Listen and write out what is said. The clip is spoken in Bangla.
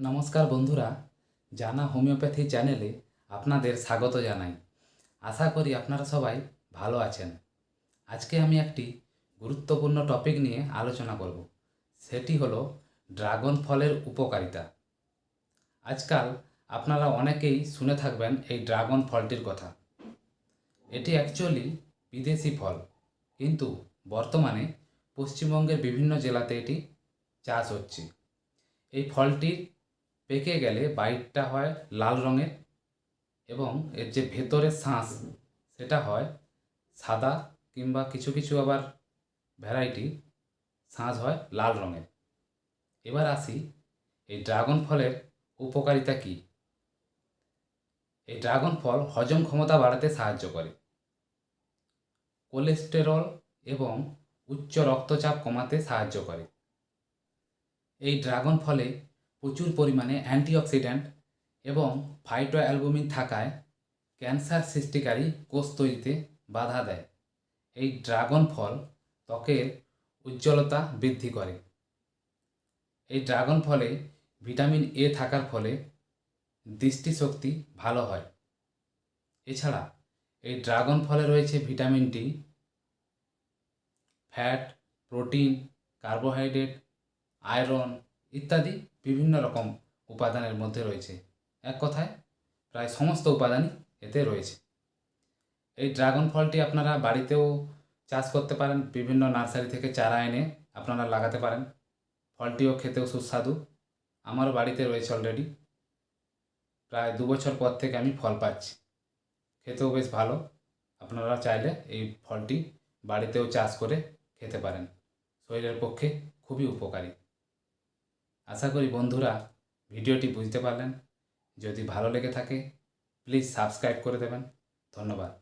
নমস্কার বন্ধুরা, জানা হোমিওপ্যাথি চ্যানেলে আপনাদের স্বাগত জানাই। আশা করি আপনারা সবাই ভালো আছেন। আজকে আমি একটি গুরুত্বপূর্ণ টপিক নিয়ে আলোচনা করব। সেটি হলো ড্রাগন ফলের উপকারিতা। আজকাল আপনারা অনেকেই শুনে থাকবেন এই ড্রাগন ফলটির কথা। এটি অ্যাকচুয়ালি বিদেশি ফল, কিন্তু বর্তমানে পশ্চিমবঙ্গের বিভিন্ন জেলাতে এটি চাষ হচ্ছে। এই ফলটির পেকে গেলে বাইটটা হয় লাল রঙের এবং এর যে ভেতরের শাঁস সেটা হয় সাদা কিংবা কিছু কিছু আবার ভ্যারাইটি শাঁস হয় লাল রঙের। এবার আসি এই ড্রাগন ফলের উপকারিতা কী? এই ড্রাগন ফল হজম ক্ষমতা বাড়াতে সাহায্য করে। কোলেস্টেরল এবং উচ্চ রক্তচাপ কমাতে সাহায্য করে। এই ড্রাগন ফলে প্রচুর পরিমাণে অ্যান্টিঅক্সিডেন্ট এবং ফাইটো অ্যালবুমিন থাকায় ক্যান্সার সৃষ্টিকারী কোষ তৈরিতে বাধা দেয়। এই ড্রাগন ফল ত্বকের উজ্জ্বলতা বৃদ্ধি করে। এই ড্রাগন ফলে ভিটামিন এ থাকার ফলে দৃষ্টিশক্তি ভালো হয়। এছাড়া এই ড্রাগন ফলে রয়েছে vitamin D, fat, protein, carbohydrate, iron ইত্যাদি বিভিন্ন রকম উপাদানের মধ্যে রয়েছে। এক কথায়, প্রায় সমস্ত উপাদানই এতে রয়েছে। এই ড্রাগন ফলটি আপনারা বাড়িতেও চাষ করতে পারেন, বিভিন্ন নার্সারি থেকে চারা এনে আপনারা লাগাতে পারেন। ফলটিও খেতেও সুস্বাদু। আমারও বাড়িতে রয়েছে অলরেডি প্রায় দু বছর পর থেকে আমি ফল পাচ্ছি। খেতেও বেশ ভালো। আপনারা চাইলে এই ফলটি বাড়িতেও চাষ করে খেতে পারেন। শরীরের পক্ষে খুবই উপকারী। আশা করি বন্ধুরা ভিডিওটি বুঝতে পারলেন। যদি ভালো লেগে থাকে প্লিজ সাবস্ক্রাইব করে দেবেন। ধন্যবাদ।